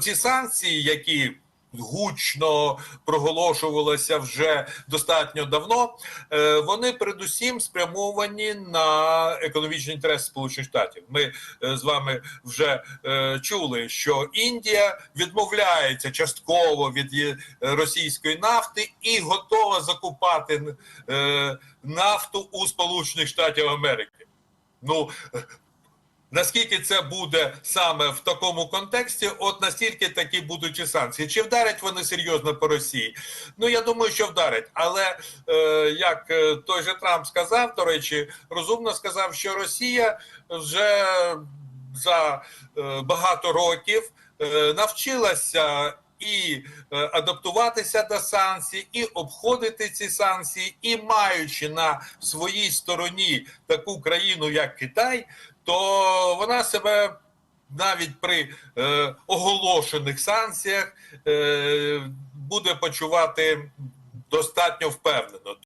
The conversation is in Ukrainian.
ці санкції, які гучно проголошувалися вже достатньо давно, е, вони передусім спрямовані на економічні інтереси Сполучених Штатів. Ми е, з вами вже е, чули, що Індія відмовляється частково від російської нафти і готова закупати нафту у Сполучених Штатів Америки. Ну Наскільки це буде саме в такому контексті, от настільки такі будуть і санкції. Чи вдарять вони серйозно по Росії? Ну я думаю, що вдарять. Але е, як е, той же Трамп сказав, до речі, розумно сказав, що Росія вже за е, багато років е, навчилася. І е, адаптуватися до санкцій, і обходити ці санкції, і маючи на своїй стороні таку країну, як Китай, то вона себе навіть при е, оголошених санкціях е, буде почувати достатньо впевнено.